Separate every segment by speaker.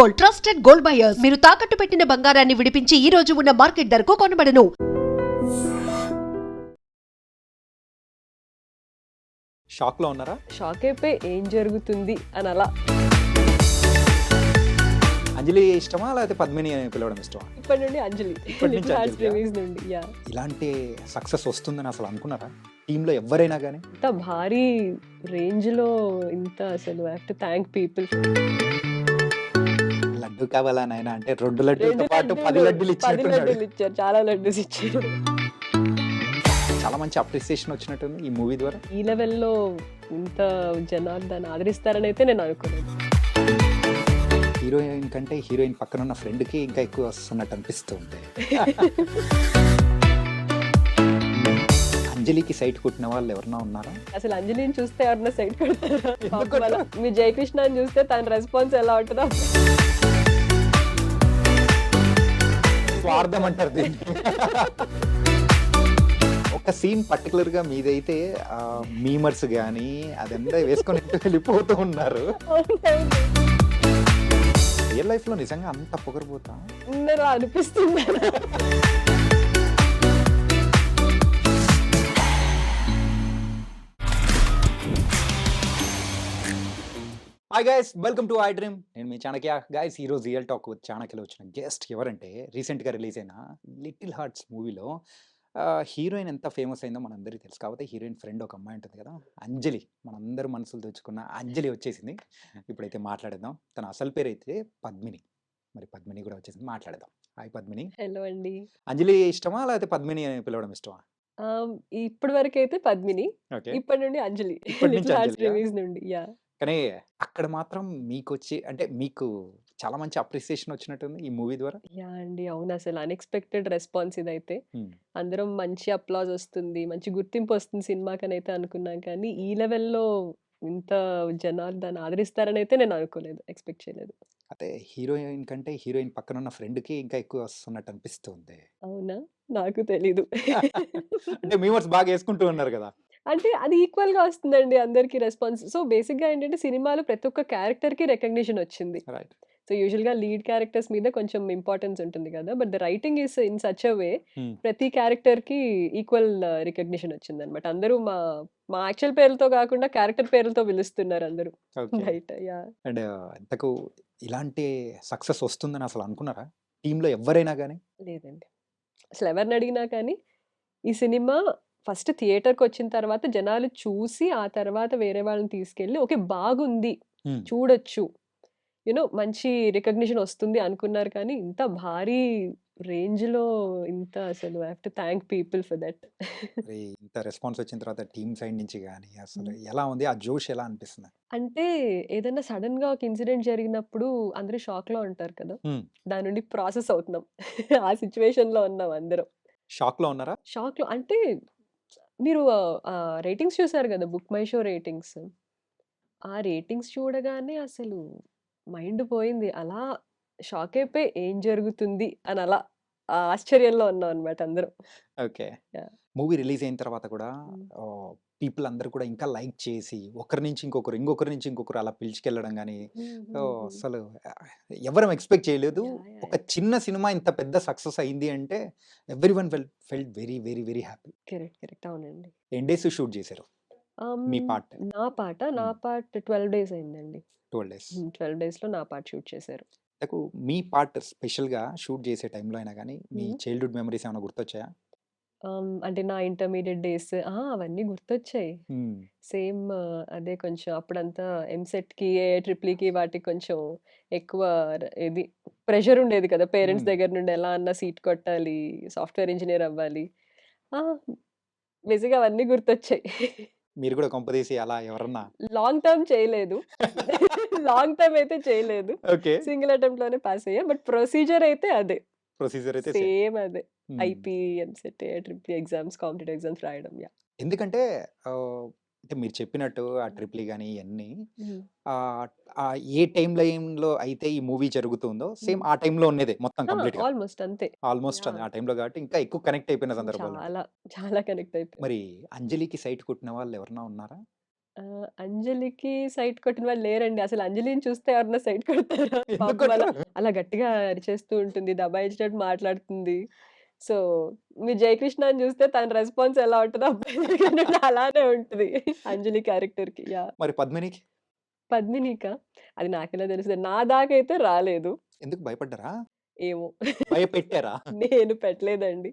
Speaker 1: Gold trusted gold buyers. మీరు తాకట్టు పెట్టిన బంగారాన్ని విడిపించి ఈ రోజు ఉన్న మార్కెట్ ధరకు కొనబడను.
Speaker 2: షాక్లో ఉన్నారా?
Speaker 3: షాక్ అయిపోయి ఏం జరుగుతుంది అని అలా
Speaker 2: అంజలి ఇష్టమా? లేకపోతే పద్మిని అని పిలవడం ఇష్టమా?
Speaker 3: ఇప్పటి నుండి అంజలి.
Speaker 2: ఇప్పటి నుంచి
Speaker 3: లిటిల్ హార్ట్స్
Speaker 2: అంజలియా?
Speaker 3: రిలీజ్ నుండి యా
Speaker 2: ఇలాంటి సక్సెస్ వస్తుందని అసలు అనుకున్నారా? టీంలో ఎవరైనా కానీ
Speaker 3: ఇంత భారీ రేంజ్లో ఇంత అసలు టు థ్యాంక్ పీపుల్
Speaker 2: లడ్డు కావాలా నాయన అంటే రెండు లడ్డులతో పాటు పది లడ్డులు
Speaker 3: పది
Speaker 2: ఇచ్చినట్టున్నాడు
Speaker 3: లడ్డూలు ఇచ్చారు. చాలా లడ్డూస్ ఇచ్చారు.
Speaker 2: చాలా మంచి అప్రిసియేషన్ వచ్చినట్టుంది ఈ మూవీ ద్వారా.
Speaker 3: ఈ లెవెల్లో ఇంత జనాలు దాన్ని ఆదరిస్తారని అయితే నేను అనుకోలేదు.
Speaker 2: హీరోయిన్ కంటే హీరోయిన్ పక్కన ఉన్న ఫ్రెండ్కి ఇంకా ఎక్కువ వస్తున్నట్టు అనిపిస్తుంది అంజలికి సైట్ కొట్టిన వాళ్ళు ఎవరన్నా ఉన్నారా?
Speaker 3: అసలు అంజలిని చూస్తే ఎవరన్నా సైడ్ కొడతారా? పాపం. మీ జయకృష్ణ చూస్తే తన రెస్పాన్స్ ఎలా ఉంటుందో.
Speaker 2: స్వార్థం అంటారు దీన్ని. ఒక సీన్ పర్టికులర్గా మీదైతే మీమర్స్ కానీ అదంతా వేసుకొని వెళ్ళిపోతూ ఉన్నారు. రియల్ లైఫ్లో నిజంగా అంత పొగరపోతా
Speaker 3: అనిపిస్తుంది
Speaker 2: hi guys welcome to I dream నేను మీ చాణక్య. గైస్ ఈ రోజు రియల్ టాక్ చాణక్యలో వచ్చిన గెస్ట్ ఎవరంటే రీసెంట్గా రిలీజ్ అయిన లిటిల్ హార్ట్స్ మూవీలో హీరోయిన్ ఎంత ఫేమస్ అయిందో మనందరికీ తెలుసు. కాబట్టి హీరోయిన్ ఫ్రెండ్ ఒక అమ్మాయి ఉంటుంది కదా అంజలి. మనందరూ మనసులు తెచ్చుకున్న అంజలి వచ్చేసింది. ఇప్పుడైతే మాట్లాడేద్దాం. తన అసలు పేరు అయితే పద్మిని. మరి పద్మిని కూడా వచ్చేసింది. మాట్లాడదాం హాయ్ పద్మిని.
Speaker 3: హలో అండి.
Speaker 2: అంజలి ఇష్టమా? లేకపోతే పద్మిని అని పిలవడం ఇష్టమా?
Speaker 3: ఇప్పటి వరకు అయితే పద్మిని. ఇప్పటి నుండి అంజలి? రిలీజ్ నుండి యా
Speaker 2: కానీ అక్కడ మాత్రం మీకు వచ్చి అంటే మీకు చాలా మంచి అప్రిసియేషన్ వచ్చినట్టుంది ఈ మూవీ ద్వారా?
Speaker 3: యా అండి. అవును. అసలు అన్ఎక్స్పెక్టెడ్ రెస్పాన్స్ ఇదైతే. అందరం మంచి అప్లాజ్ వస్తుంది మంచి గుర్తింపు వస్తుంది సినిమాకని అయితే అనుకున్నాం కానీ ఈ లెవెల్లో ఇంత జనాలు దాన్ని ఆదరిస్తారని అయితే నేను అనుకోలేదు ఎక్స్పెక్ట్ చేయలేదు.
Speaker 2: అదే హీరోయిన్ కంటే హీరోయిన్ పక్కన ఉన్న ఫ్రెండ్కి ఇంకా ఎక్కువ వస్తున్నట్టు అనిపిస్తుంది.
Speaker 3: అవునా? నాకు తెలీదు.
Speaker 2: అంటే మీవర్స్ బాగా వేసుకుంటూ ఉన్నారు కదా?
Speaker 3: అంటే అది ఈక్వల్గా వస్తుందండి అందరికి రెస్పాన్స్ సో బేసిక్గా ఏంటంటే సినిమాలో ప్రతి ఒక్క క్యారెక్టర్కి రికగ్నిషన్ వచ్చింది. సో యూజువల్గా లీడ్ క్యారెక్టర్స్ మీద కొంచెం ఇంపార్టెన్స్ ఉంటుంది కదా. But the writing is in such a way. ప్రతి క్యారెక్టర్కి ఈక్వల్ రికగ్నిషన్ వచ్చింది అనమాట అందరూ మా మా యాక్చువల్ పేర్లతో కాకుండా క్యారెక్టర్ పేర్లతో పిలుస్తున్నారు అందరూ. రైట్ యా
Speaker 2: అండ్ ఇంతకు ఇలాంటి సక్సెస్ వస్తుందని అసలు అనుకున్నారా? టీంలో ఎవరైనా కానీ
Speaker 3: లేదండి. అసలు ఎవరిని అడిగినా కానీ ఈ సినిమా ఫస్ట్ థియేటర్కి వచ్చిన తర్వాత జనాలు చూసి ఆ తర్వాత వేరే వాళ్ళని తీసుకెళ్ళి ఓకే బాగుంది. చూడొచ్చు. యూనో మంచి రికగ్నిషన్ వస్తుంది అనుకున్నారు కానీ ఇంత భారీ రేంజ్లో ఇంత అసలు have to thank people for that.
Speaker 2: ఇంత రెస్పాన్స్ వచ్చిన తర్వాత టీమ్ సైడ్ నుంచి కానీ అసలు ఎలా ఉంది? ఆ జోష్ ఎలా అనిపిస్తుంది?
Speaker 3: అంటే ఏదైనా సడన్గా ఒక ఇన్సిడెంట్ జరిగినప్పుడు అందరూ షాక్లో ఉంటారు కదా. దాని నుండి ప్రాసెస్ అవుతున్నాం. ఆ సిచ్యువేషన్లో ఉన్నాం అందరం.
Speaker 2: షాక్లో ఉన్నారా?
Speaker 3: షాక్లో అంటే మీరు రేటింగ్స్ చూసారు కదా బుక్ మై షో రేటింగ్స్ ఆ రేటింగ్స్ చూడగానే అసలు మైండ్ పోయింది అలా షాక్ అయిపోయి ఏం జరుగుతుంది అని అలా ఆశ్చర్యంలో ఉన్నాం అనమాట అందరం
Speaker 2: ఓకే. మూవీ రిలీజ్ అయిన తర్వాత కూడా. పీపుల్ అందరూ కూడా ఇంకా లైక్ చేసి ఒకరి నుంచి ఇంకొకరు ఇంకొకరి నుంచి ఇంకొకరు అలా పిలుచుకెళ్ళడం కానీ సో అసలు ఎవరం ఎక్స్పెక్ట్ చేయలేదు. ఒక చిన్న సినిమా ఇంత పెద్ద సక్సెస్ అయింది అంటే everyone fell felt very very very happy.
Speaker 3: Correct correct. అవునండి.
Speaker 2: ఎన్ డేస్ షూట్ చేశారు. మీ part.
Speaker 3: నా పాట నా. పార్ట్ ట్వెల్వ్ డేస్ అయిందండి.
Speaker 2: Twelve days.
Speaker 3: ట్వెల్వ్ డేస్లో నా పార్ట్ షూట్ చేశారు.
Speaker 2: నాకు మీ పార్ట్ స్పెషల్గా షూట్ చేసే టైంలో అయినా కానీ మీ. చైల్డ్హుడ్ మెమరీస్ ఏమైనా గుర్తొచ్చాయా?
Speaker 3: అంటే నా ఇంటర్మీడియట్ డేస్ అవన్నీ గుర్తొచ్చాయి. సేమ్ అదే కొంచెం అప్పుడంతా ఎంసెట్‌కి, ట్రిపుల్‌ఈకి వాటికి కొంచెం ఎక్కువ ర ఇది ప్రెషర్ ఉండేది కదా! పేరెంట్స్
Speaker 2: హ్మ్.
Speaker 3: దగ్గర నుండి ఎలా అన్నా సీట్ కొట్టాలి, సాఫ్ట్‌వేర్ ఇంజినీర్ అవ్వాలి. ఆ! బేసిక్‌గా అవన్నీ గుర్తొచ్చాయి.
Speaker 2: మీరు కూడా కొంపదీసి అలా ఎవరన్నా
Speaker 3: లాంగ్ టర్మ్ చేయలేదు. లాంగ్ టర్మ్ అయితే చేయలేదు.
Speaker 2: ఓకే
Speaker 3: సింగిల్ అటెంప్ట్‌లోనే పాస్ అయ్యా. బట్ ప్రొసీజర్ అయితే అదే.
Speaker 2: ప్రొసీజర్ అయితే.
Speaker 3: సేమ్ అదే. IP, triple exams, competitive exams రాయడం. యాహ్!
Speaker 2: ఎందుకంటే అంటే మీరు చెప్పినట్టు ఆ ట్రిప్లీ కానీ ఇవన్నీ ఏ టైమ్ లైన్‌లో అయితే ఈ మూవీ జరుగుతుందో సేమ్. ఆ టైంలో ఉన్నదే మొత్తం
Speaker 3: ఆ!
Speaker 2: కంప్లీట్‌గా.
Speaker 3: ఆల్‌మోస్ట్ అంతే.
Speaker 2: ఆల్మోస్ట్! ఆ టైంలో కాబట్టి ఇంకా ఎక్కువ కనెక్ట్ అయిపోయిన సందర్భాలు.
Speaker 3: చాలా, చాలా కనెక్ట్ అయిపోయాం.
Speaker 2: మరి అంజలికి సైట్ కొట్టిన వాళ్ళు ఎవరన్నా ఉన్నారా?
Speaker 3: అంజలికి సైట్ కొట్టిన వాళ్ళు లేరండి. అసలు అంజలిని చూస్తే ఎవరన్నా సైట్ కొడతారా? అలా గట్టిగా అరిచేస్తూ ఉంటుంది. దబాయించినట్టు మాట్లాడుతుంది. సో, మీరు 'జయకృష్ణని' చూస్తే తన రెస్పాన్స్ ఎలా ఉంటదో అబ్బాయి అలానే ఉంటది. అంజలి క్యారెక్టర్‌కి. యాహ్!
Speaker 2: మరి 'పద్మినికి'?
Speaker 3: 'పద్మినికా'? అది నాకెలా తెలుస్తది? నా దాకైతే రాలేదు.
Speaker 2: ఎందుకు భయపడ్డారా?
Speaker 3: ఏమో!
Speaker 2: భయపెట్టారా?
Speaker 3: నేను పెట్టలేదండి.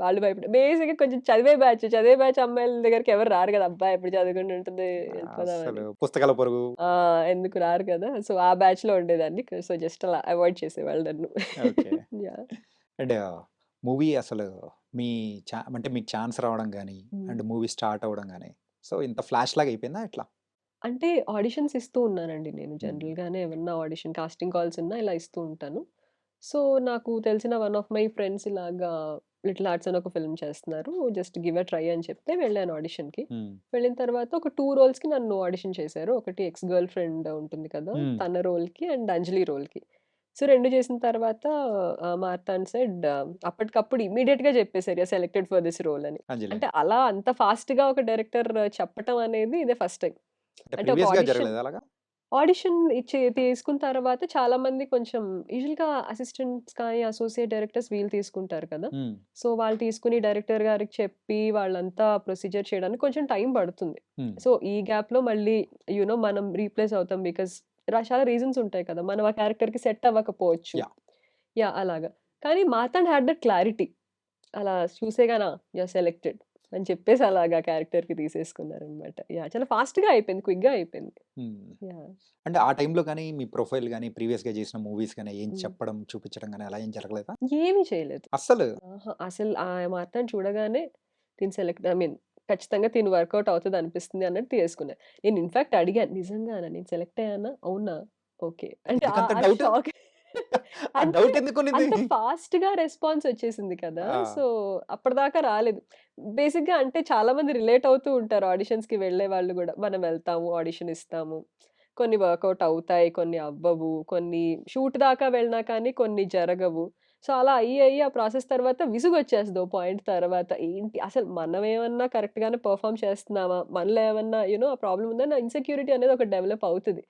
Speaker 3: వాళ్ళు భయపడ బేసిక్‌గా కొంచెం చదివే బ్యాచ్. చదివే బ్యాచ్ అమ్మాయిల దగ్గరికి ఎవరు రారు కదా! అబ్బా! ఎప్పుడు చదువుకుంటూ ఉంటుంది అని.
Speaker 2: పుస్తకాల పొరుగు.
Speaker 3: ఎందుకు రారు కదా! సో, ఆ బ్యాచ్‌లో ఉండేదాన్ని. సో, జస్ట్ అలా అవాయిడ్ చేసేవాళ్ళు నన్ను.
Speaker 2: అండ్ మూవీ అసలు మీ చా అంటే మీకు ఛాన్స్ రావడం
Speaker 3: హ్మ్.
Speaker 2: అండ్ మూవీ స్టార్ట్ అవ్వడం గాని, సో ఇంత ఫ్లాష్‌లాగా అయిపోయిందా ఎట్లా?
Speaker 3: అంటే ఆడిషన్స్ ఇస్తూ ఉన్నానండి నేను. జనరల్‌గానే ఏమన్నా ఆడిషన్ కాస్టింగ్ కాల్స్ ఉన్నా ఇలా ఇస్తూ ఉంటాను. సో, నాకు తెలిసిన వన్ ఆఫ్ మై ఫ్రెండ్స్ ఇలాగా 'లిటిల్ హార్ట్స్' అని ఒక ఫిల్మ్ చేస్తున్నారు. జస్ట్ గివ్ ఎ ట్రై అని చెప్తే వెళ్ళాను ఆడిషన్‌కి. వెళ్ళిన తర్వాత ఒక 2 రోల్స్‌కి నన్ను ఆడిషన్ చేశారు. ఒకటి ఎక్స్ గర్ల్ ఫ్రెండ్ ఉంటుంది కదా! తన రోల్‌కి అండ్ అంజలి రోల్‌కి. సో, 2 చేసిన తర్వాత ఆహ్, మార్తాండ్ సెడ్ అప్పటికప్పుడు ఇమ్మీడియేట్‌గా చెప్పేసారు. సెలెక్టెడ్ ఫర్ దిస్ రోల్ అని. అంటే అలా అంత ఫాస్ట్‌గా ఒక డైరెక్టర్ చెప్పటం అనేది ఇదే ఫస్ట్ టైమ్.
Speaker 2: అంటే
Speaker 3: అంటే ఒక
Speaker 2: ప్రీవియస్‌గా
Speaker 3: ఆడిషన్
Speaker 2: జరగలేదా అలాగా?
Speaker 3: ఆడిషన్ ఇచ్చి తీసుకున్న తర్వాత చాలామంది కొంచెం యూజువల్‌గా అసిస్టెంట్స్ కానీ, అసోసియేట్ డైరెక్టర్స్ వీళ్ళు తీసుకుంటారు కదా!
Speaker 2: హ్మ్.
Speaker 3: సో, వాళ్ళు తీసుకొని డైరెక్టర్ గారికి చెప్పి వాళ్ళంతా ప్రొసీజర్ చేయడానికి కొంచెం టైం పడుతుంది.
Speaker 2: హ్మ్.
Speaker 3: సో, ఈ గ్యాప్‌లో మళ్ళీ యూ నో మనం రీప్లేస్ అవుతాం. బికాజ్ ర చాలా రీజన్స్ ఉంటాయి కదా! మనం ఆ క్యారెక్టర్‌కి సెట్ అవ్వకపోవచ్చు.
Speaker 2: యాహ్!
Speaker 3: అలాగా. కానీ మార్తాండ్ హ్యాడ్ దట్ క్లారిటీ. అలా చూసేగాన యూ సెలెక్టెడ్ అని చెప్పేసి అలాగా క్యారెక్టర్‌కి తీసేసుకున్నారనమాట. యాహ్! చాలా ఫాస్ట్‌గా అయిపోయింది. క్విక్‌గా అయిపోయింది.
Speaker 2: హ్మ్.
Speaker 3: యాహ్!
Speaker 2: అంటే ఆ టైంలో గాని మీ ప్రొఫైల్ గాని, ప్రీవియస్‌గా చేసిన మూవీస్ గాని ఏం. చెప్పడం, చూపించడం గాని అలా ఏం జరగలేదా?
Speaker 3: ఏమీ చేయలేదు.
Speaker 2: అస్సలు?
Speaker 3: ఆహా! అసలు ఆ మార్తాండ్ చూడగానే తిను సెలెక్ట్ ఐ మీన్ ఖచ్చితంగా తిను వర్కౌట్ అవుతది అనిపిస్తుంది అన్నట్టు తీసుకున్నా. నేను ఇన్‌ఫాక్ట్ అడిగాను. నిజంగానా నేను సెలెక్ట్ అయ్యానా? అవునా? ఓకే. అంటే? షాక్ అంటే? అంత ఫాస్ట్‌గా రెస్పాన్స్ వచ్చేసింది కదా! సో, అప్పటిదాకా రాలేదు. బేసిక్‌గా అంటే చాలామంది రిలేట్ అవుతూ ఉంటారు ఆడిషన్స్‌కి వెళ్ళే వాళ్ళు గూడా. మనం వెళ్తాము, ఆడిషన్ ఇస్తాము. కొన్ని వర్కౌట్ అవుతాయి, కొన్ని అవ్వవు. కొన్ని షూట్ దాకా వెళ్ళినా కానీ కొన్ని జరగవు. సో, అలా అయ్యి అయ్యి ఆ ప్రాసెస్ తర్వాత విసుగొచ్చేస్తది ఓ పాయింట్ తర్వాత. ఏంటి అసలు మనమేమన్నా కరెక్ట్‌గానే పెర్ఫార్మ్ చేస్తున్నామా? మనలో ఏమన్నా యూ నో ఆ ప్రాబ్లమ్ ఉందా? నా ఇన్‌సెక్యూరిటీ అనేది ఒకటి డెవలప్ అవుతది.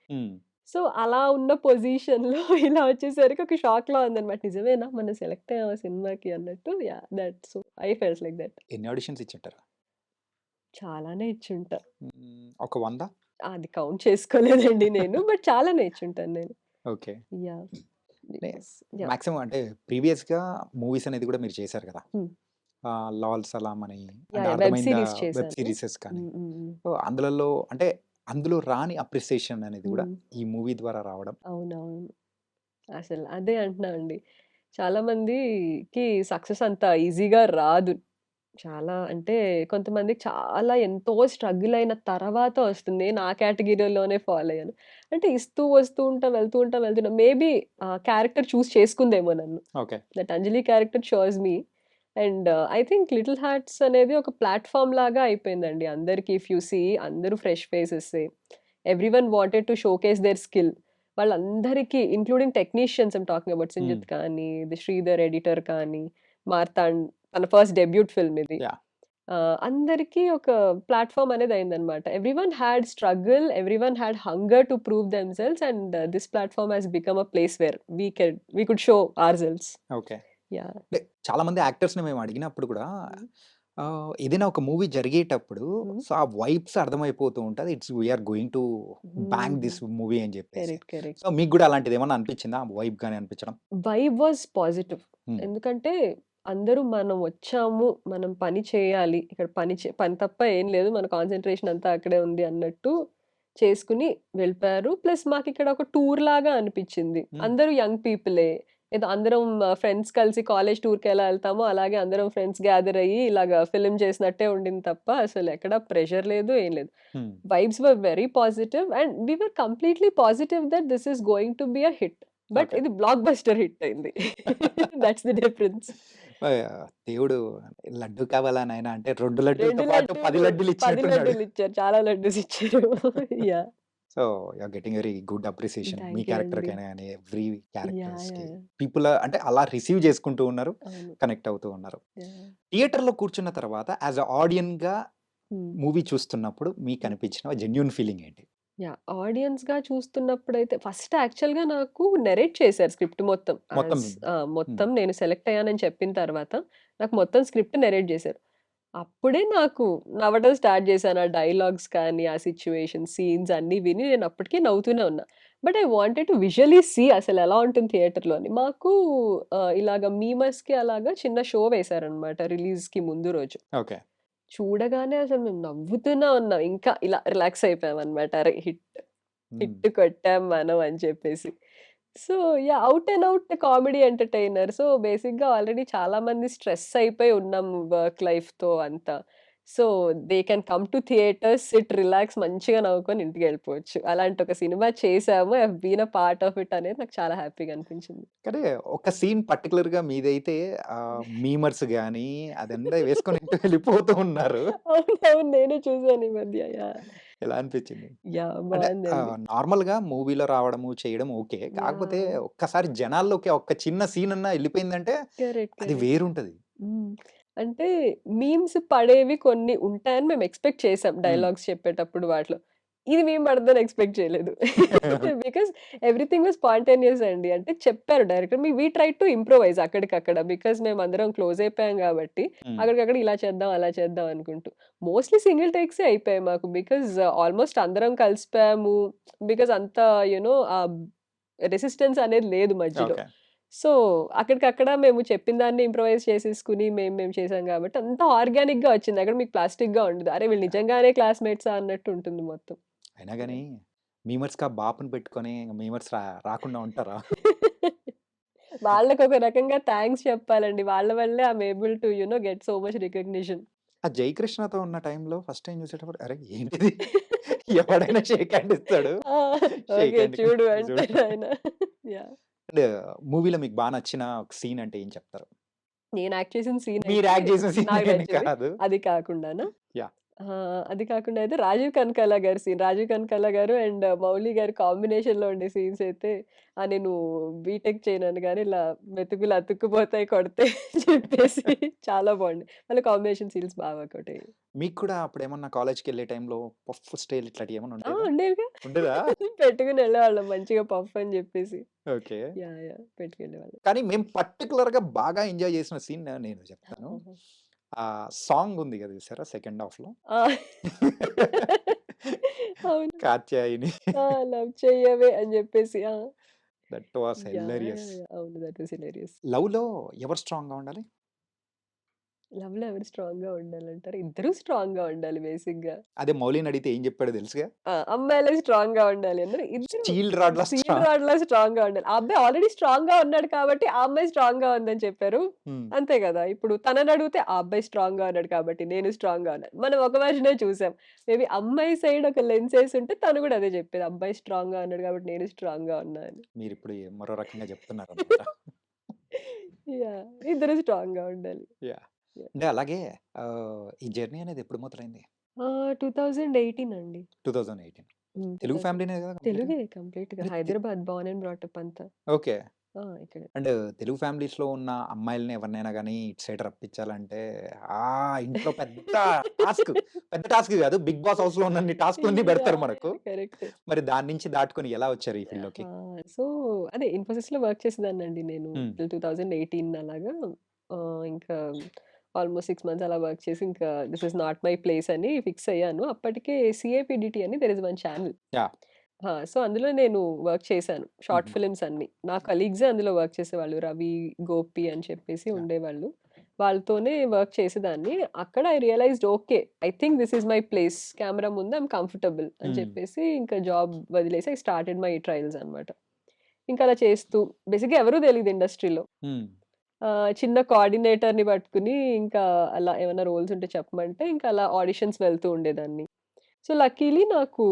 Speaker 3: సో, అలా ఉన్న పొజిషన్‌లో ఇలా వచ్చేసరికి ఒక షాక్‌లో ఉందన్నమాట. నిజమేనా మనం సెలెక్ట్ అయ్యామా సినిమాకి అన్నట్టు. Yeah! That so, I felt like that.
Speaker 2: ఎన్ని ఆడిషన్స్ ఇచ్చుంటారు?
Speaker 3: చాలానే ఇచ్చుంటా.
Speaker 2: హ్మ్. ఒక 100?
Speaker 3: అది కౌంట్ చేసుకోలేదండి నేను. బట్ చాలానే ఇచ్చుంటాను నేను.
Speaker 2: ఓకే.
Speaker 3: యాహ్!
Speaker 2: మాక్సిమం అంటే ప్రీవియస్‌గా మూవీస్ అనేది కూడా మీరు చేశారు కదా! 'లాల్ సలాం' అని!
Speaker 3: వెబ్.
Speaker 2: సీరీసెస్ కానీ. అందులలో అంటే అందులో రాని అప్రిసియేషన్ అనేది కూడా. ఈ మూవీ ద్వారా రావడం.
Speaker 3: అవునవును. అసలు అదే అంటున్నా అండి. చాలామందికి సక్సెస్ అంత ఈజీగా రాదు. చాలా అంటే కొంతమందికి చాలా ఎంతో స్ట్రగుల్ అయిన తర్వాత వస్తుంది. నేను ఆ కేటగిరీలోనే ఫాల్ అయ్యాను. అంటే ఇస్తూ వస్తూ ఉంటా, వెళ్తూ ఉంటా, వెళ్తున్నా. మేబీ ఆ క్యారెక్టర్ చూజ్ చేసుకుందేమో నన్ను.
Speaker 2: Okay.
Speaker 3: That Anjali character shows me. And I think 'little hearts' అనేది ఒక ప్లాట్‌ఫార్మ్ లాగా అయిపోయిందండి అందరికి. ఇఫ్ యూ సీ అందరూ fresh ఫేసెస్సే. Everyone wanted to showcase their skill. వాళ్ళందరికీ including technicians talking about
Speaker 2: hmm.
Speaker 3: 'Sanjith' కానీ, ది 'శ్రీధర్' ఎడిటర్ కానీ, మార్తాండ్ తన ఫస్ట్ డెబ్యూట్ ఫిల్మ్ ఇది. ఆహ్, అందరికీ ఒక ప్లాట్‌ఫార్మ్ అనేది అయిందన్నమాట. Everyone had struggle, everyone had hunger to prove themselves and this platform has become a place where we can we could show ourselves.
Speaker 2: Okay.
Speaker 3: Yeah!
Speaker 2: అంటే చాలామంది యాక్టర్స్‌ని మేము అడిగినప్పుడు కూడా. ఆహ్, ఏదైనా ఒక మూవీ జరిగేటప్పుడు
Speaker 3: హ్మ్.
Speaker 2: సో, ఆ వైబ్స్ అర్థమైపోతూ ఉంటది. It's we are going to
Speaker 3: hmm.
Speaker 2: This movie అని చెప్పేసి.
Speaker 3: కరెక్ట్. కరెక్ట్.
Speaker 2: సో, మీకు కూడా అలాంటిది ఏమన్నా అనిపించిందా? వైబ్ గాని అనిపించడం?
Speaker 3: Vibe was positive. ఎందుకంటే అందరూ మనం వచ్చాము, మనం పని చేయాలి. ఇక్కడ పని చే పని తప్ప ఏం లేదు. మన కాన్సంట్రేషన్ అంతా అక్కడే ఉంది అన్నట్టు చేసుకొని వెళ్ళిపోయారు. ప్లస్ మాకిక్కడ ఒక టూర్ లాగా అనిపించింది.
Speaker 2: హ్మ్.
Speaker 3: అందరూ యంగ్ పీపులే. ఏదో అందరం ఫ్రెండ్స్ కలిసి కాలేజ్ టూర్‌కి ఎలా ఎళ్తామో అలాగే అందరం ఫ్రెండ్స్ గ్యాదర్ అయ్యి ఇలాగా ఫిల్మ్ చేసినట్టే ఉండింది తప్ప అసలు ఎక్కడ ప్రెషర్ లేదు. ఏం లేదు.
Speaker 2: హ్మ్.
Speaker 3: Vibes were very positive and we were completely positive that this is going to be a hit. But
Speaker 2: okay.
Speaker 3: ఇది బ్లాక్ బస్టర్ హిట్ అయింది. That's the difference.
Speaker 2: దేవుడు లడ్డు కావాలా నాయనా అంటే 2
Speaker 3: 2
Speaker 2: లడ్డూలతో పాటు 10
Speaker 3: లడ్డూలు,
Speaker 2: లడ్డూలు
Speaker 3: 10
Speaker 2: ఇచ్చినట్టున్నాడు.
Speaker 3: లడ్డూలు ఇచ్చారు. చాలా లడ్డూస్ ఇచ్చారు. Yeah!
Speaker 2: So, you are getting very good appreciation. Me
Speaker 3: thank you అండి.
Speaker 2: క్యారెక్టర్‌కైనా గాని ఎవ్రి
Speaker 3: యాహ్!
Speaker 2: క్యారెక్టర్స్‌కి.
Speaker 3: యాహ్!
Speaker 2: పీపుల్ అంటే అలా రిసీవ్ చేసుకుంటూ ఉన్నారు.
Speaker 3: అవును.
Speaker 2: కనెక్ట్ అవుతూ ఉన్నారు.
Speaker 3: యాహ్!
Speaker 2: థియేటర్‌లో కూర్చున్న తర్వాత యాస్ ఎ ఆడియన్‌గా
Speaker 3: హ్మ్.
Speaker 2: మూవీ చూస్తున్నప్పుడు మీకు. అనిపించిన జెన్యూన్ ఫీలింగ్ ఏంటి?
Speaker 3: యాహ్! ఆడియన్స్‌గా చూస్తున్నప్పుడైతే ఫస్ట్ యాక్చువల్‌గా నాకు నరేట్ చేశారు స్క్రిప్ట్ మొత్తం.
Speaker 2: మొత్తం.
Speaker 3: యాస్ ఆ!
Speaker 2: హ్మ్.
Speaker 3: మొత్తం నేను సెలెక్ట్ అయ్యానని చెప్పిన తర్వాత నాకు మొత్తం స్క్రిప్ట్ నరేట్ చేశారు. అప్పుడే నాకు నవ్వడం స్టార్ట్ చేశాను. ఆ డైలాగ్స్ కానీ, ఆ సిట్యుయేషన్స్, సీన్స్ అన్నీ విని నేను అప్పటికి నవ్వుతూనే ఉన్నా. But I wanted to visually see అసలు ఎలా ఉంటుంది థియేటర్‌లో అని. మాకు ఆహ్, ఇలాగ మీమర్స్‌కి అలాగా చిన్న షో వేశారనమాట రిలీజ్‌కి ముందు రోజు.
Speaker 2: ఓకే.
Speaker 3: చూడగానే అసలు మేము నవ్వుతూనే ఉన్నాం. ఇంకా ఇలా రిలాక్స్ అయిపోయామనమాట. అరే! హిట్,
Speaker 2: హ్మ్.
Speaker 3: హిట్ కొట్టాం మనం అని చెప్పేసి. So, yeah! Out and out comedy entertainer. So, బేసిక్‌గా ఆల్రెడీ చాలామంది స్ట్రెస్ అయిపోయి ఉన్నాం వర్క్ లైఫ్‌తో అంతా. So, they can come to theatres, sit, relax మంచిగా నవ్వుకొని ఇంటికెళ్ళిపోవచ్చు. అలాంటి ఒక సినిమా చేశాము. I have been a part of it అనేది నాకు చాలా హ్యాపీగా అనిపించింది.
Speaker 2: కానీ ఒక సీన్ పర్టిక్యులర్‌గా మీదైతే ఆహ్, మీమర్స్ గాని అదంతా వేసుకొని ఎటో వెళ్ళిపోతూ ఉన్నారు.
Speaker 3: అవునవును. నేను చూసాను ఈ మధ్య. యాహ్!
Speaker 2: ఎలా అనిపించింది?
Speaker 3: యాహ్!
Speaker 2: అంటే
Speaker 3: బావుందండి.
Speaker 2: ఆహ్, నార్మల్‌గా మూవీలో రావడము, చేయడం ఓకే. కాకపోతే
Speaker 3: యాహ్!
Speaker 2: ఒక్కసారి జనాల్లోకి ఒక్క చిన్న సీన్ అన్నా ఎళ్ళిపోయిందంటే
Speaker 3: కరెక్ట్.
Speaker 2: అది
Speaker 3: కరెక్ట్.
Speaker 2: వేరుంటది.
Speaker 3: హ్మ్. అంటే మీమ్స్ పడేవి కొన్ని ఉంటాయని మేము ఎక్స్‌పెక్ట్ చేసాం
Speaker 2: హ్మ్.
Speaker 3: డైలాగ్స్ చెప్పేటప్పుడు వాటిలో. ఇది మీమ్ పడదని ఎక్స్‌పెక్ట్ చేయలేదు. బికాజ్ ఎవ్రీథింగ్ వాస్ స్పాంటేనియస్ అండి. అంటే చెప్పారు director. We we tried to improvise అక్కడికక్కడ. బికాజ్ మేమందరం క్లోజ్ అయిపోయాం కాబట్టి
Speaker 2: హ్మ్.
Speaker 3: అక్కడికక్కడ ఇలా చేద్దాం, అలా చేద్దాం అనుకుంటూ. మోస్ట్‌లీ సింగిల్ టేక్సే అయిపోయాయి మాకు. బికాజ్ ఆల్మోస్ట్ అందరం కలిసిపోయాము. బికాజ్ అంత యూ నో ఆహ్, రెసిస్టెన్స్ అనేది లేదు మధ్యలో.
Speaker 2: ఓకే.
Speaker 3: సో, అక్కడికక్కడ మేము చెప్పిన దాన్ని ఇంప్రూవైజ్ చేసేసుకొని మేము మేము చేసాం కాబట్టి అంతా ఆర్గానిక్‌గా వచ్చింది. అక్కడ మీకు ప్లాస్టిక్‌గా ఉండదు. అరే! వీళ్ళు నిజంగానే క్లాస్‌మేట్సా అన్నట్టు ఉంటుంది మొత్తం.
Speaker 2: అయినా గాని మీమర్స్‌కి ఆ బాపుని పెట్టుకొని మీమర్స్ రా రాకుండా ఉంటారా?
Speaker 3: వాళ్ళకొక రకంగా థాంక్స్ చెప్పాలండి. వాళ్ళ వల్లే I am able to you know get so much recognition.
Speaker 2: ఆ 'జయకృష్ణతో' ఉన్న టైంలో ఫస్ట్ టైమ్ చూసేటప్పుడు అరే! ఏంటిది? ఎవడైనా షేక్ హ్యాండ్ ఇస్తాడు.
Speaker 3: చూడు
Speaker 2: చూడు. అండ్ మూవీలో మీకు బా నచ్చిన ఒక సీన్ అంటే ఏం చెప్తారు?
Speaker 3: నేను యాక్ట్ చేసిన సీన్
Speaker 2: మీరు యాక్ట్ చేసిన సీన్. కాదు.
Speaker 3: అది కాకుండానా?
Speaker 2: యాహ్!
Speaker 3: అది కాకుండా అయితే రాజీవ్ కనకాల గారి సీన్. రాజీవ్ కనకాల గారు అండ్ మౌలి గారి కాంబినేషన్‌లో ఉండే సీన్స్ అయితే ఆ! నేను బీటెక్ చేయనను గాని ఇలా మెతుకులు అతుక్కుపోతాయి కొడితే చెప్పేసి చాలా బాగుంది. వాళ్ళ కాంబినేషన్ సీన్స్ బాగా వర్కౌట్ అయ్యాయి.
Speaker 2: మీకు కూడా అప్పుడేమన్నా కాలేజ్‌కెళ్ళే టైంలో పఫ్ స్టైల్ ఇట్లాంటివి ఏమన్నా
Speaker 3: ఆ!
Speaker 2: ఉండేవా?
Speaker 3: ఉండేవిగా.
Speaker 2: ఉండేదా?
Speaker 3: పెట్టుకొని వెళ్ళేవాళ్ళం మంచిగా పఫ్ అని చెప్పేసి.
Speaker 2: ఓకే.
Speaker 3: యాహ్! యాహ్! పెట్టుకెళ్ళేవాళ్ళం.
Speaker 2: కానీ మేము పర్టిక్యులర్‌గా బాగా ఎంజాయ్ చేసిన సీన్ నేను చెప్తాను. ఆ సాంగ్ ఉంది కదా చూసారా సెకండ్ హాఫ్‌లో?
Speaker 3: ఆ! అవును.
Speaker 2: కాత్యాయిని.
Speaker 3: ఆ! లవ్ చెయ్యవే అని చెప్పేసి. ఆ!
Speaker 2: That was! హిలేరియస్.
Speaker 3: అవును. That was hilarious.
Speaker 2: లవ్‌లో ఎవరు స్ట్రాంగ్‌గా ఉండాలి?
Speaker 3: లవ్‌లో ఎవరు స్ట్రాంగ్‌గా ఉండాలంటారు? ఇద్దరు స్ట్రాంగ్‌గా ఉండాలి బేసిక్‌గా.
Speaker 2: అదే మౌలిని అడిగితే ఏం చెప్పాడో తెలుసుగా?
Speaker 3: ఆ! అమ్మాయిలే స్ట్రాంగ్‌గా ఉండాలి అన్నారు. ఇద్దరు
Speaker 2: స్టీల్ రాడ్‌లా
Speaker 3: స్టీల్
Speaker 2: స్ట్రాంగ్.
Speaker 3: రాడ్‌లా స్ట్రాంగ్‌గా ఉండాలి. ఆ అబ్బాయి ఆల్రెడీ స్ట్రాంగ్‌గా ఉన్నాడు కాబట్టి ఆ అమ్మాయి స్ట్రాంగ్‌గా ఉందని చెప్పారు. అంతే కదా! ఇప్పుడు తనని అడిగితే ఆ అబ్బాయి స్ట్రాంగ్‌గా ఉన్నాడు కాబట్టి నేను స్ట్రాంగ్‌గా ఉన్నాను. మనం ఒక వర్షనే చూసాం. మేబీ అమ్మాయి సైడ్ ఒక లెన్స్ యేసుంటే తను కూడా అదే చెప్పేది. అబ్బాయి స్ట్రాంగ్‌గా ఉన్నాడు కాబట్టి నేను స్ట్రాంగ్‌గా ఉన్నా అని.
Speaker 2: మీరిప్పుడు మరో రకంగా చెప్తున్నారన్నమాట.
Speaker 3: యాహ్! ఇద్దరు స్ట్రాంగ్‌గా ఉండాలి.
Speaker 2: యాహ్! అంటే అలాగే ఈ జర్నీ అనేది ఎప్పుడు మొదలైంది?
Speaker 3: ఆహ్, 2018 అండి.
Speaker 2: 2018
Speaker 3: హ్మ్.
Speaker 2: తెలుగు
Speaker 3: 2000
Speaker 2: ఫ్యామిలీనే కదా?
Speaker 3: తెలుగే కంప్లీట్‌గా.
Speaker 2: అంటే తె
Speaker 3: Hyderabad born and brought up అంతా.
Speaker 2: ఓకే.
Speaker 3: ఆ! ఇక్కడే.
Speaker 2: అండ్ తెలుగు ఫ్యామిలీస్‌లో ఉన్న అమ్మాయిల్ని ఎవరినైనా గాని ఇటు సైడ్ రప్పించాలంటే ఆ ఇంట్లో పెద్ద టాస్క్. పెద్ద టాస్క్ కాదు. బిగ్ బాస్ హౌస్‌లో ఉన్నన్ని టాస్క్‌లన్నీ పెడతారు
Speaker 3: యాహ్!
Speaker 2: మనకు.
Speaker 3: కరెక్ట్.
Speaker 2: మరి దాని నుంచి దాటుకొని ఎలా వచ్చారు ఈ ఫీల్డ్‌లోకి?
Speaker 3: ఆ! సో, అదే ఇన్ఫోసిస్‌లో వర్క్ చేసేదాన్నండి నేను.
Speaker 2: హ్మ్.
Speaker 3: టిల్ 2018 అలాగా. ఇంకా ఆల్మోస్ట్ 6 మంత్స్ అలా వర్క్ చేసి ఇంకా this is not my place అని ఫిక్స్ అయ్యాను. అప్పటికే సీఏపీడీటీ అని there is one channel. So, అందులో నేను వర్క్ చేశాను. షార్ట్. ఫిల్మ్స్ అన్నీ. నా కలీగ్సే అందులో వర్క్ చేసేవాళ్ళు. రవి, గోపి అని చెప్పేసి! ఉండేవాళ్ళు. వాళ్ళతోనే వర్క్ చేసేదాన్ని. అక్కడ I realised okay. I think this is my place. Camera ముందు ఐ యామ్ కంఫర్టబుల్ అని. చెప్పేసి ఇంకా జాబ్ వదిలేసి ఐ స్టార్టెడ్ మై ట్రయల్స్ అన్నమాట. ఇంకా అలా చేస్తూ బేసిక్‌గా ఎవరు తెలీదు ఇండస్ట్రీలో. చిన్న కోఆర్డినేటర్‌ని పట్టుకొని ఇంకా అలా ఏమైనా రోల్స్ ఉంటే చెప్పమంటే ఇంకా అలా ఆడిషన్స్ వెళ్తూ ఉండేదాన్ని. సో, లక్కీలీ నాకు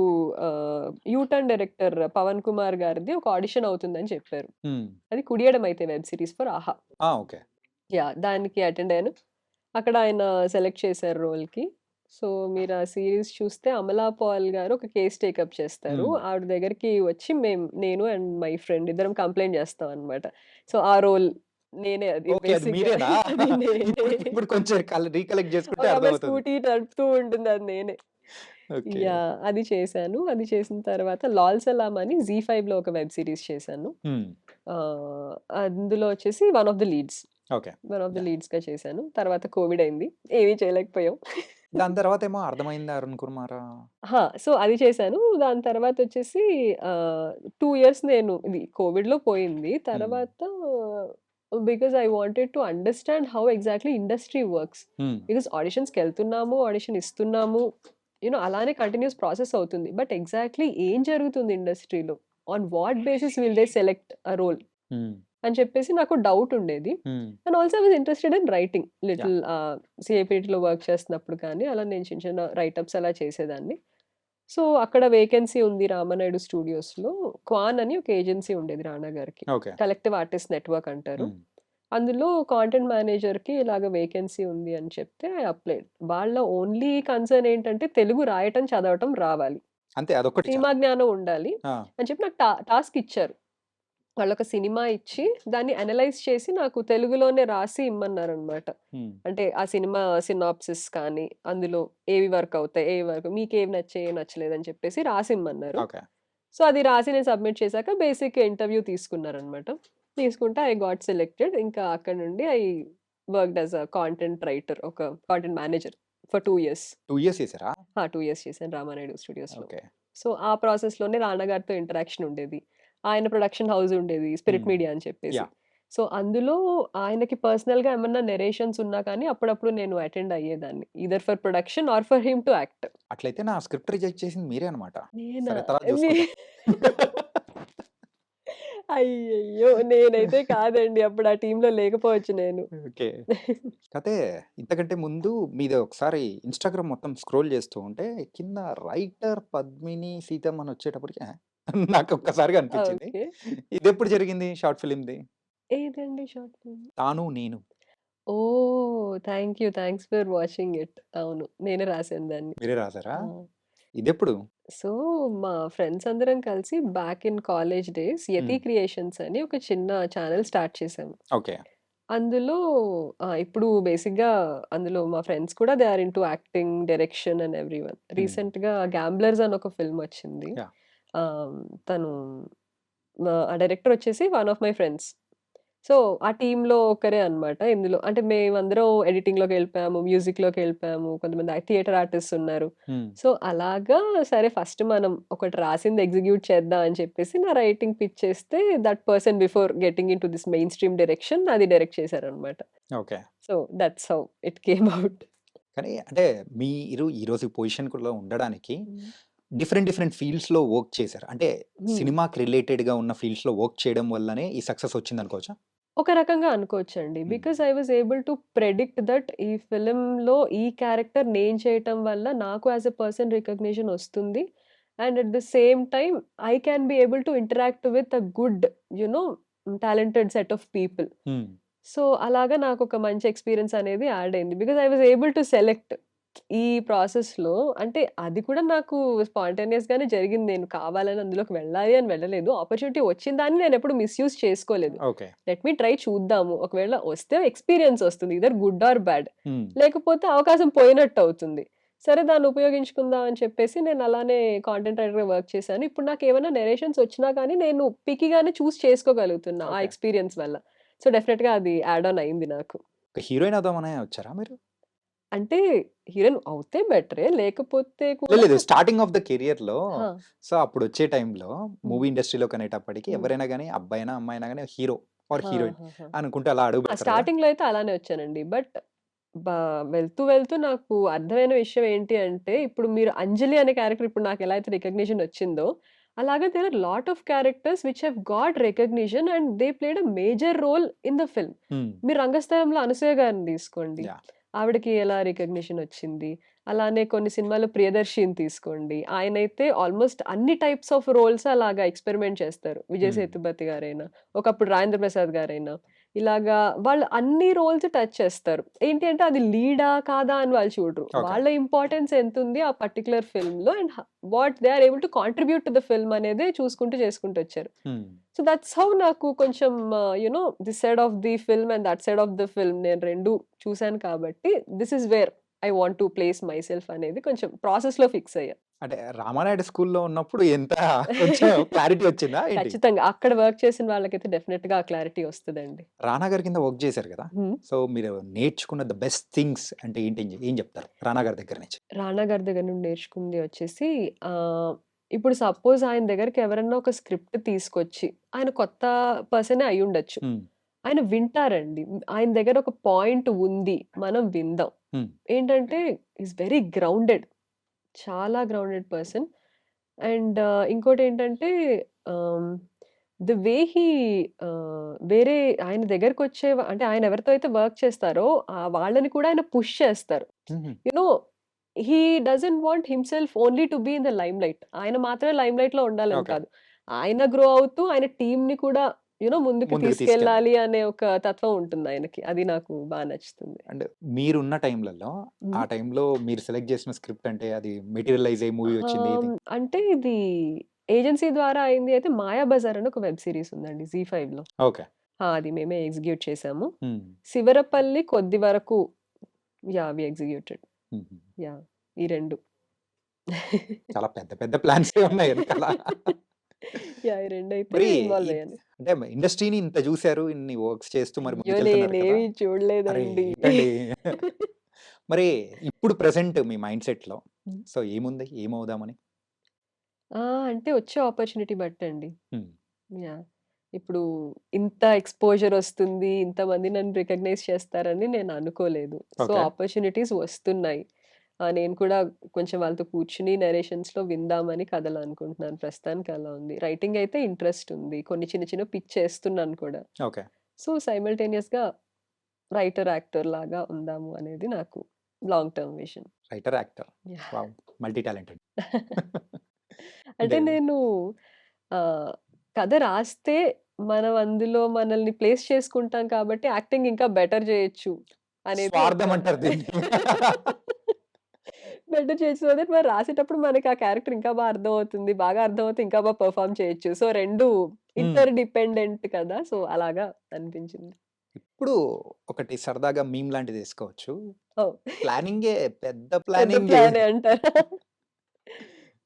Speaker 3: ఆహ్, U turn director Pavan Kumar గారిది ఒక ఆడిషన్ అవుతుందని చెప్పారు.
Speaker 2: హ్మ్.
Speaker 3: అది 'కుడియడమైతే' వెబ్ సీరీస్ ఫర్ ఆహా!
Speaker 2: ఆ! ఓకే.
Speaker 3: యాహ్! దానికి అటెండ్ అయ్యాను. అక్కడ ఆయన సెలెక్ట్ చేశారు రోల్‌కి. సో, మీరు ఆ సీరీస్ చూస్తే అమలా పాల్ గారు ఒక కేస్ టేకప్ చేస్తారు.
Speaker 2: హ్మ్.
Speaker 3: ఆవిడ దగ్గరికి వచ్చి మేము నేను అండ్ మై ఫ్రెండ్ ఇద్దరం కంప్లెయింట్ చేస్తాం అన్నమాట. సో, ఆ రోల్ నేనే అది
Speaker 2: ఓకే. అది. మీరేనా? ఇప్పుడు ఇప్పుడు కొంచెం కల్ రీకలెక్ట్ చేసుకుంటే
Speaker 3: ఒక అమ్మాయి
Speaker 2: అర్థమవుతుంది.
Speaker 3: స్కూటీ నడుపుతూ ఉంటుంది అది నేనే.
Speaker 2: ఓకే.
Speaker 3: యాహ్! అది చేశాను. అది చేసిన తర్వాత 'లాల్ సలాం' అని జీ ఫైవ్‌లో ఒక వెబ్ సీరీస్ చేశాను.
Speaker 2: హ్మ్.
Speaker 3: అందులో వచ్చేసి one of the leads.
Speaker 2: Okay.
Speaker 3: One of the
Speaker 2: yeah!
Speaker 3: లీడ్స్‌గా చేశాను. తర్వాత కోవిడ్ అయింది. ఏమీ చేయలేకపోయాం.
Speaker 2: దాని తర్వాతేమో అర్థమైందా అరుణ్ కుమారా?
Speaker 3: సో, అది చేశాను. దాని తర్వాత వచ్చేసి 2 ఇయర్స్ నేను ఇది కోవిడ్‌లో పోయింది.
Speaker 2: హ్మ్.
Speaker 3: తర్వాత because I wanted to understand how exactly industry works.
Speaker 2: Hmm.
Speaker 3: Because ఆడిషన్స్‌కెళ్తున్నాము, audition ఇస్తున్నాము. యూ నో అలానే కంటిన్యూయస్ ప్రాసెస్ అవుతుంది. బట్ ఎగ్జాక్ట్‌లీ ఏం జరుగుతుంది ఇండస్ట్రీలో? On what basis will they select a role? అని చెప్పేసి నాకు డౌట్ ఉండేది. And also I was interested in writing. Little సీఏపీటీలో work చేస్తున్నప్పుడు కానీ అలా నేను చిన్న చిన్న రైటప్స్ అలా చేసేదాన్ని. సో, అక్కడ వేకెన్సీ ఉంది రామానాయుడు స్టూడియోస్‌లో. క్వాన్ అని ఒక ఏజెన్సీ ఉండేది రానా గారికి. కలెక్టివ్ ఆర్టిస్ట్ నెట్వర్క్ అంటారు. అందులో కాంటెంట్ మేనేజర్‌కి ఇలాగ వేకెన్సీ ఉంది అని చెప్తే ఐ అప్లైడ్. వాళ్ళ ఓన్లీ కన్సర్న్ ఏంటంటే తెలుగు రాయటం, చదవటం రావాలి.
Speaker 2: అంతే అదొక్కటి చాలు.
Speaker 3: సినిమా జ్ఞానం ఉండాలి. అని చెప్పి నాకు టాస్క్ ఇచ్చారు. వాళ్ళొక సినిమా ఇచ్చి దాన్ని అనలైజ్ చేసి నాకు తెలుగులోనే రాసి ఇమ్మన్నారనమాట.
Speaker 2: హ్మ్.
Speaker 3: అంటే ఆ సినిమా సినాప్సిస్ కానీ, అందులో ఏవి వర్క్ అవుతాయి, ఏవి వర్క్ మీకేవి నచ్చాయి, ఏవి నచ్చలేదని చెప్పేసి రాసిమ్మన్నారు.
Speaker 2: ఓకే.
Speaker 3: సో, అది రాసి నేను సబ్మిట్ చేశాక బేసిక్ ఇంటర్వ్యూ తీసుకున్నారనమాట. తీసుకుంటే ఐ గాట్ సెలెక్టెడ్. ఇంకా అక్కడి నుండి I worked as a content writer ఒక content manager for 2 years.
Speaker 2: 2 years?
Speaker 3: ఆ! 2 ఇయర్స్ చేశాను రామానాయుడు స్టూడియోస్‌లో.
Speaker 2: ఓకే.
Speaker 3: సో, ఆ ప్రాసెస్‌లోనే రానా గారితో ఇంటరాక్షన్ ఉండేది. ఆయన ప్రొడక్షన్ హౌస్ ఉండేది. స్పిరిట్. మీడియా అని చెప్పేసి. సో, అందులో ఆయనకి పర్సనల్‌గా ఏమన్నా నరేషన్స్ ఉన్నా కానీ అప్పుడప్పుడు నేను అటెండ్ అయ్యేదాన్ని. Either for production or for him to act.
Speaker 2: అట్లయితే నా స్క్రిప్ట్ రిజెక్ట్ చేసింది మీరే చూసుకుందాం.
Speaker 3: అయ్యయ్యో! నేనైతే కాదండి. అప్పుడు ఆ టీమ్‌లో లేకపోవచ్చు నేను.
Speaker 2: ఓకే. కాతే ఇంతకంటే ముందు మీది ఒకసారి ఇన్‌స్టాగ్రామ్ మొత్తం స్క్రోల్ చేస్తూ ఉంటే కింద రైటర్ పద్మిని సీతమ్మ అని వచ్చేటప్పటికి! నాకు ఒక్కసారిగా అనిపించింది.
Speaker 3: ఓకే.
Speaker 2: ఇదెప్పుడు జరిగింది షార్ట్ ఫిల్మ్‌ది?
Speaker 3: ఏదండి షార్ట్ ఫిల్మ్?
Speaker 2: 'తాను నేను.'
Speaker 3: ఓహ్! Thank you. Thanks for watching it. అవును. నేనే రాసాను దాన్ని.
Speaker 2: మీరే రాసారా?
Speaker 3: ఆ!
Speaker 2: ఇదెప్పుడు?
Speaker 3: సో, మా ఫ్రెండ్స్ అందరం కలిసి back in college days Yati. Creations అని ఒక చిన్న ఛానెల్ స్టార్ట్ చేశాము.
Speaker 2: ఓకే.
Speaker 3: అందులో ఆహ్, ఇప్పుడు బేసిక్‌గా అందులో మా ఫ్రెండ్స్ కూడా they are into acting, direction and everyone.
Speaker 2: Hmm.
Speaker 3: రీసెంట్‌గా 'గ్యాంబ్లర్స్' అని ఒక ఫిల్మ్ వచ్చింది. ఆహ్, తను ఆ డైరెక్టర్ వచ్చేసి one of my friends. So, ఆ టీమ్‌లో ఒకరే అన్నమాట ఇందులో. అంటే మేమందరం ఎడిటింగ్‌లోకెళ్ళిపోయాము, మ్యూజిక్‌లోకెళ్ళిపోయాము. కొంతమంది ఆ థియేటర్ ఆర్టిస్ట్స్ ఉన్నారు.
Speaker 2: హ్మ్.
Speaker 3: సో, అలాగా సరే ఫస్ట్ మనం ఒకటి రాసింది ఎగ్జిక్యూట్ చేద్దాం అని చెప్పేసి నా రైటింగ్ పిచ్ చేస్తే that person before getting into this mainstream direction అది డైరెక్ట్ చేశారన్నమాట.
Speaker 2: Okay.
Speaker 3: So, that's how it came out.
Speaker 2: కానీ అంటే మీరు ఈరోజు పొజిషన్‌లో ఉండడానికి
Speaker 3: హ్మ్.
Speaker 2: డిఫరెంట్ డిఫరెంట్ ఫీల్డ్స్‌లో వర్క్ చేశారు. అంటే
Speaker 3: హ్మ్.
Speaker 2: సినిమాకి రిలేటెడ్‌గా ఉన్న ఫీల్డ్స్‌లో వర్క్ చేయడం వల్లనే ఈ సక్సెస్ వచ్చిందనుకోవచ్చా?
Speaker 3: ఒక రకంగా అనుకోవచ్చండి.
Speaker 2: హ్మ్.
Speaker 3: Because I was able to predict that ఈ ఫిల్మ్‌లో ఈ క్యారెక్టర్ నేను చేయటం వల్ల నాకు యాస్ ఎ పర్సన్ రికగ్నిషన్ వస్తుంది. And at the same time I can be able to interact with a good you know talented set of people.
Speaker 2: Hmm.
Speaker 3: So, అలాగా నాకొక మంచి ఎక్స్‌పీరియన్స్ అనేది యాడ్ అయింది. Because I was able to select ఈ ప్రాసెస్‌లో అంటే అది కూడా నాకు స్పాంటేనియస్‌గానే జరిగింది. నేను కావాలని అందులోకి వెళ్ళాలి అని వెళ్ళలేదు. ఆపర్చునిటీ వచ్చిన దాన్ని నేను ఎప్పుడు మిస్‌యూజ్ చేసుకోలేదు.
Speaker 2: ఓకే.
Speaker 3: లెట్ మీ ట్రై చూద్దాము. ఒకవేళ వస్తే ఎక్స్‌పీరియన్స్ వస్తుంది. Either good or bad.
Speaker 2: హ్మ్.
Speaker 3: లేకపోతే అవకాశం పోయినట్టు అవుతుంది. సరే దాన్ని ఉపయోగించుకుందాం అని చెప్పేసి నేను అలానే కాంటెంట్ రైటర్‌గా వర్క్ చేశాను. ఇప్పుడు నాకేమైనా నరేషన్స్ వచ్చినా కానీ నేను పిక్కీగానే చూజ్ చేసుకోగలుగుతున్నా ఆ
Speaker 2: ఓకే.
Speaker 3: ఎక్స్‌పీరియన్స్ వల్ల. సో, డెఫినిట్‌గా అది యాడ్ ఆన్ అయింది నాకు.
Speaker 2: ఒక హీరోయిన్ అవుదామనే వచ్చారా మీరు?
Speaker 3: అంటే హీరోయిన్ అవుతే బెటరే. లేకపోతే
Speaker 2: లేదు
Speaker 3: కూడా
Speaker 2: లేదు. స్టార్టింగ్ ఆఫ్ ద కెరియర్‌లో
Speaker 3: ఆ!
Speaker 2: సో, అప్పుడొచ్చే టైంలో
Speaker 3: హ్మ్.
Speaker 2: మూవీ ఇండస్ట్రీలోకి అనేటప్పటికి
Speaker 3: హ్మ్.
Speaker 2: ఎవరైనా గాని అబ్బాయినా, అమ్మాయినా గాని హీరో ఆర్ హీరోయిన్! అనుకుంటూ అలా అడుగు
Speaker 3: ఆ!
Speaker 2: పెడతారు కదా!
Speaker 3: స్టార్టింగ్‌లో అయితే అలానే వచ్చానండి. బట్ వెళ్తూ వెళ్తూ నాకు అర్థమైన విషయం ఏంటి అంటే ఇప్పుడు మీరు 'అంజలి' అనే క్యారెక్టర్ ఇప్పుడు నాకు ఎలా అయితే రికగ్నిషన్ వచ్చిందో అలాగే there are lot of characters which have got recognition and they played a major role in the film. మీరు 'రంగస్థలంలో' అనసూయ గారిని తీసుకోండి. ఆవిడకి ఎలా రికగ్నిషన్ వచ్చింది. అలానే కొన్ని సినిమాల్లో 'ప్రియదర్శిని' తీసుకోండి. ఆయనైతే ఆల్మోస్ట్ అన్ని టైప్స్ ఆఫ్ రోల్స్ అలాగా ఎక్స్‌పెరిమెంట్ చేస్తారు. విజయ్. సేతుపతి గారైనా, ఒకప్పుడు 'రాజేంద్ర ప్రసాద్' గారైనా. ఇలాగా వాళ్ళు అన్ని రోల్స్ టచ్ చేస్తారు. ఏంటి అంటే అది లీడా? కాదా? అని వాళ్ళు చూడరు. వాళ్ళ ఇంపార్టెన్స్ ఎంతుంది ఆ పర్టిక్యులర్ ఫిల్మ్‌లో అండ్ హ what they are able to contribute to the film అనేదే చూసుకుంటూ చేసుకుంటూ వచ్చారు. సో దట్స్ హౌ నాకు కొంచెం you know this side of the film and that side of the film నేను 2 చూసాను కాబట్టి this is where I want to place myself అనేది కొంచెం ప్రాసెస్‌లో ఫిక్స్ అయ్యా.
Speaker 2: అంటే రామానాయుడు స్కూల్‌లో ఉన్నప్పుడు ఎంత కొంచెం క్లారిటీ వచ్చిందా ఏంటి?
Speaker 3: ఖచ్చితంగా. అక్కడ వర్క్ చేసిన వాళ్ళకైతే డెఫినిట్‌గా ఆ క్లారిటీ వస్తదండి.
Speaker 2: రానా గారి కింద వర్క్ చేశారు కదా!
Speaker 3: హ్మ్.
Speaker 2: సో మీరు నేర్చుకున్న ద బెస్ట్ థింగ్స్ అంటే ఏంటి ఏం చెప్తారు? రానా గారి దగ్గర నుంచి?
Speaker 3: రానా గారి దగ్గర నుండి నేర్చుకుంది వచ్చేసి ఇప్పుడు సపోజ్ ఆయన దగ్గరికి ఎవరన్నా ఒక స్క్రిప్ట్ తీసుకొచ్చి ఆయన కొత్త పర్సనే అయ్యుండొచ్చు.
Speaker 2: హ్మ్.
Speaker 3: ఆయన వింటారండి. ఆయన దగ్గర ఒక పాయింట్ ఉంది. మనం విందాం. ఏంటంటే ఈస్ వెరీ గ్రౌండెడ్. చాలా గ్రౌండెడ్ పర్సన్. అండ్ ఇంకోటేంటంటే ఆహ్, ద వే హీ వేరే ఆయన దగ్గరకొచ్చే అంటే ఆయన ఎవరితో అయితే వర్క్ చేస్తారో ఆహ్, వాళ్ళని కూడా ఆయన పుష్ చేస్తారు.
Speaker 2: హుహు.
Speaker 3: You know he doesn't want himself only to be in the limelight. ఆయన మాత్రమే లైమ్‌లైట్‌లో ఉండాలని
Speaker 2: ఓకే.
Speaker 3: కాదు. ఆయన గ్రో అవుతూ ఆయన టీమ్‌ని కూడా యూ నో ముందుకు
Speaker 2: ముందుకు తీసుకెళ్ళాలి.
Speaker 3: అనే ఒక తత్వం ఉంటుంది ఆయనకి. అది నాకు బా నచ్చుతుంది.
Speaker 2: అండ్ మీరున్న టైంలలో ఆ. టైంలో మీరు సెలెక్ట్ చేసిన స్క్రిప్ట్ అంటే అది మెటీరియలైజ్ అయ్యే మూవీ వచ్చింది
Speaker 3: అంటే ఇది ఏజెన్సీ ద్వారా అయింది అయితే 'మాయాబజార్' అని ఒక వెబ్ సీరీస్ ఉందండి జీ ఫైవ్‌లో.
Speaker 2: ఓకే.
Speaker 3: ఆ! అది మేమే ఎగ్జిక్యూట్ చేసాము. 'శివరపల్లి' కొద్ది వరకు యాహ్! వి ఎగ్జిక్యూటెడ్. యాహ్! ఈ 2
Speaker 2: చాలా పెద్ద పెద్ద ప్లాన్సే ఉన్నాయి వెనకాల.
Speaker 3: యాహ్! ఈ 2 అయితే
Speaker 2: మరి
Speaker 3: ఇన్వాల్వ్
Speaker 2: ఇ
Speaker 3: అయ్యాను.
Speaker 2: అంటే ఇండస్ట్రీని ఇంత చూసారు. ఇన్ని వర్క్స్ చేస్తూ మరి
Speaker 3: అయ్యో!
Speaker 2: ముందుకెళ్తున్నారు కదా!
Speaker 3: నేనేమి
Speaker 2: అరే!
Speaker 3: చూడలేదండి.
Speaker 2: ఏంటండి? మరి ఇప్పుడు ప్రెజెంట్ మీ మైండ్ సెట్‌లో
Speaker 3: హ్మ్.
Speaker 2: సో ఏముంది? ఏమవుదామని?
Speaker 3: ఆ! అంటే వచ్చే ఆపర్చునిటీ బట్టండి. యాహ్! ఇప్పుడు ఇంత ఎక్స్‌పోజర్ వస్తుంది. ఇంతమంది నన్ను రికగ్నైజ్ చేస్తారని నేను అనుకోలేదు. So
Speaker 2: okay.
Speaker 3: ఆపర్చునిటీస్ వస్తున్నాయి. నేను కూడా కొంచెం వాళ్ళతో కూర్చొని నరేషన్స్‌లో విందామని కథలనుకుంటున్నాను. ప్రస్తుతానికి అలా ఉంది. రైటింగ్ అయితే ఇంట్రెస్ట్ ఉంది. కొన్ని చిన్న చిన్నవి పిచ్ చేస్తున్నాను కూడా.
Speaker 2: ఓకే.
Speaker 3: సో సైమల్టేనియస్‌గా రైటర్, యాక్టర్ లాగా ఉందాము అనేది నాకు long term vision.
Speaker 2: Writer, actor.
Speaker 3: Yeah!
Speaker 2: Wow! Multi talented.
Speaker 3: అంటే నేను ఆహ్, కథ రాస్తే మనం అందులో మనల్ని ప్లేస్ చేసుకుంటాం కాబట్టి యాక్టింగ్ ఇంకా బెటర్ చేయొచ్చు అనేది ఒక
Speaker 2: స్వార్థం అంటారు దీన్ని.
Speaker 3: బెటర్ చేయొచ్చు. సో దట్ మరి రాసేటప్పుడు మనకి ఆ క్యారెక్టర్ ఇంకా బాగా అర్థమవుతుంది. బాగా అర్థమవుతే ఇంకా బాగా పెర్ఫార్మ్ చేయొచ్చు. సో 2
Speaker 2: హ్మ్.
Speaker 3: ఇంటర్ డిపెండెంట్ కదా! సో అలాగా అనిపించింది.
Speaker 2: ఇప్పుడు ఒకటి సరదాగా మీమ్ లాంటిది ఏసుకోవచ్చు.
Speaker 3: ఓహ్!
Speaker 2: ప్లానింగే పెద్ద ప్లానింగే.
Speaker 3: ప్లానే అంటారా?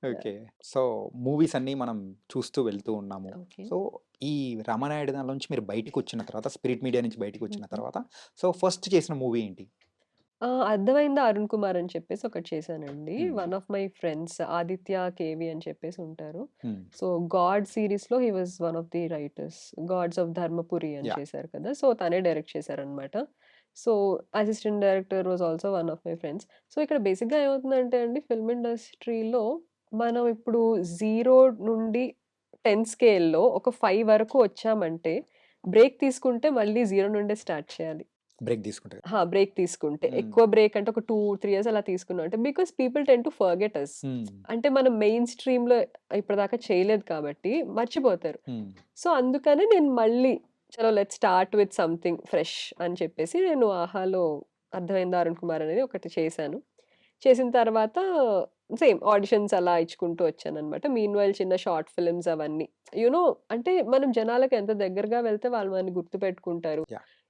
Speaker 2: ఓకే. సో మూవీస్ అన్నీ మనం చూస్తూ వెళ్తూ ఉన్నాము.
Speaker 3: ఓకే.
Speaker 2: సో ఈ రామానాయుడు దానిలో నుంచి మీరు బయటికొచ్చిన తర్వాత స్పిరిట్ మీడియా నుంచి బయటికొచ్చిన
Speaker 3: హుహు.
Speaker 2: తర్వాత సో ఫస్ట్ చేసిన మూవీ ఏంటి?
Speaker 3: ఆ! 'అర్థమైందా అరుణ్ కుమార్' అని చెప్పేసి ఒకటి చేశానండి.
Speaker 2: హ్మ్.
Speaker 3: One of my friends Aditya KV అని చెప్పేసి ఉంటారు.
Speaker 2: Hmm.
Speaker 3: So 'God' సీరీస్‌లో he was one of the writers. 'Gods of Dharmapuri' అని
Speaker 2: యాహ్!
Speaker 3: చేశారు కదా! సో తనే డైరెక్ట్ చేశారనమాట. So assistant director was also one of my friends. So ఇక్కడ బేసిక్‌గా ఏమవుతుందంటే అండి ఫిల్మ్ ఇండస్ట్రీలో మనం ఇప్పుడు 0 నుండి 10 స్కేల్‌లో ఒక 5 వరకు వచ్చామంటే బ్రేక్ తీసుకుంటే మళ్ళీ 0 నుండే స్టార్ట్ చేయాలి.
Speaker 2: బ్రేక్ తీసుకుంటే.
Speaker 3: బ్రేక్ తీసుకుంటే. ఎక్కువ బ్రేక్ అంటే ఒక 2, 3 ఇయర్స్ అలా తీసుకున్నాం అంటే because people tend to forget us. అంటే మనం మెయిన్ స్ట్రీమ్‌లో ఇప్పటిదాకా చేయలేదు కాబట్టి మర్చిపోతారు. సో అందుకని నేను మళ్ళీ చలో let's start with something fresh అని చెప్పేసి నేను 'ఆహాలో' 'అర్థమైందా అరుణ్ కుమార్' అనేది ఒకటి చేశాను. చేసిన తర్వాత సేమ్ ఆడిషన్స్ అలా ఇచ్చుకుంటూ వచ్చాననమాట. మీన్‌వైల్ చిన్న షార్ట్ ఫిల్మ్స్ అవన్నీ. యూ నో అంటే మనం జనాలకి ఎంత దగ్గరగా వెళ్తే వాళ్ళు మనల్ని గుర్తుపెట్టుకుంటారు.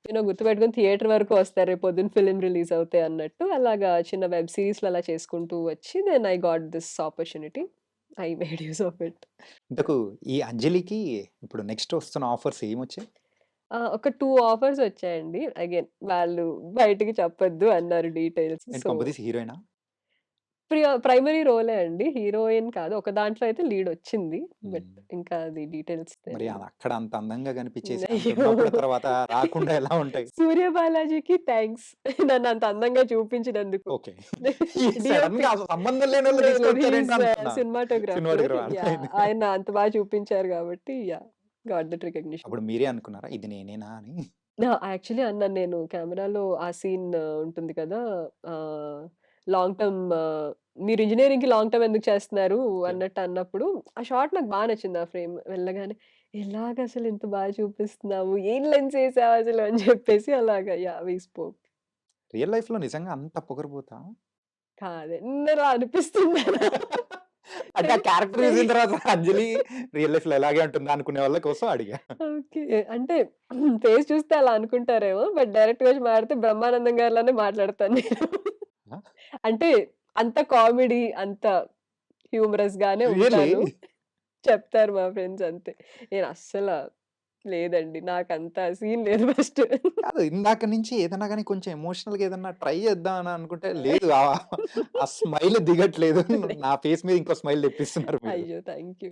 Speaker 2: యాహ్!
Speaker 3: యూ నో గుర్తుపెట్టుకొని థియేటర్ వరకు వస్తారు. రేపు పొద్దున్న ఫిల్మ్ రిలీజ్ అవుతే అన్నట్టు. అలాగా చిన్న వెబ్ సీరీస్‌లు అలా చేసుకుంటూ వచ్చి then I got this opportunity. I made use of it.
Speaker 2: ఇంతకు ఈ 'అంజలి'కి ఇప్పుడు నెక్స్ట్ వస్తున్న ఆఫర్స్ ఏమొచ్చాయి?
Speaker 3: ఒక 2 ఆఫర్స్ వచ్చాయండి. అగైన్ వాళ్ళు బయటికి చెప్పొద్దు అన్నారు డీటెయిల్స్.
Speaker 2: హీరోయినా?
Speaker 3: ప్రైమరీ రోలే అండి. హీరోయిన్ కాదు. ఒక దాంట్లో అయితే లీడ్ వచ్చింది. బట్. ఇంకా అది డీటెయిల్స్
Speaker 2: మరి. అది అక్కడ అంత అందంగా కనిపించేసి! ఉన్నప్పుడు తర్వాత రాకుండా ఎలా ఉంటాయి?
Speaker 3: సూర్య బాలాజీకి థాంక్స్. నన్ను అంత అందంగా చూపించినందుకు.
Speaker 2: ఓకే. సంబంధం
Speaker 3: లేదు. హి
Speaker 2: తీసుకొచ్చారేంటి అనుకున్నా.
Speaker 3: సినిమాటోగ్రాఫర్. ఆయన అంత బాగా చూపించారు కాబట్టి యాహ్! Got that recognition.
Speaker 2: అప్పుడు మీరే అనుకున్నారా? ఇది నేనేనా అని?
Speaker 3: యాక్చువల్లీ అన్నాను నేను కెమెరాలో ఆ సీన్ ఉంటుంది కదా! లాంగ్ టర్మ్ మీరు ఇంజినీరింగ్‌కి లాంగ్ టర్మ్ ఎందుకు చేస్తున్నారు. అన్నట్టు అన్నప్పుడు ఆ షాట్ నాకు బా నచ్చింది ఆ ఫ్రేమ్. వెళ్ళగానే ఎలాగ అసలు ఇంత బాగా చూపిస్తున్నావు? ఏం లెన్స్ ఏసావు అసలు అని చెప్పేసి అలాగా.
Speaker 2: రియల్ లైఫ్‌లో నిజంగా అంత పొగరుబోతా?
Speaker 3: కాదండి. అలా అనిపిస్తుంది.
Speaker 2: అంటే క్యారెక్టర్ చూసిన తర్వాత అంజలి రియల్ లైఫ్‌లో ఇలాగే ఉంటుందా అనుకునే వాళ్ళ కోసం అడిగా.
Speaker 3: ఓకే. అంటే ఫేస్ చూస్తే అలా అనుకుంటారేమో. బట్ డైరెక్ట్‌గా వచ్చి మాట్లాడితే బ్రహ్మానందం గారిలానే మాట్లాడతాను నేను. అంటే అంత కామెడీ, అంత హ్యూమరస్ గానే? ఉంటాను. చెప్తారు మా ఫ్రెండ్స్ అంతే. నేను అస్సల లేదండి. నాకంత సీన్ లేదు ఫస్ట్.
Speaker 2: కాదు ఇందాక నుంచి ఏదన్నా గాని కొంచెం ఎమోషనల్‌గా ఏదన్నా ట్రై చేద్దాం అని అనుకుంటే లేదు. ఆ స్మైల్ దిగట్లేదు. నా ఫేస్ మీద ఇంకో స్మైల్ తెప్పిస్తున్నారు మీరు.
Speaker 3: అయ్యో! Thank you.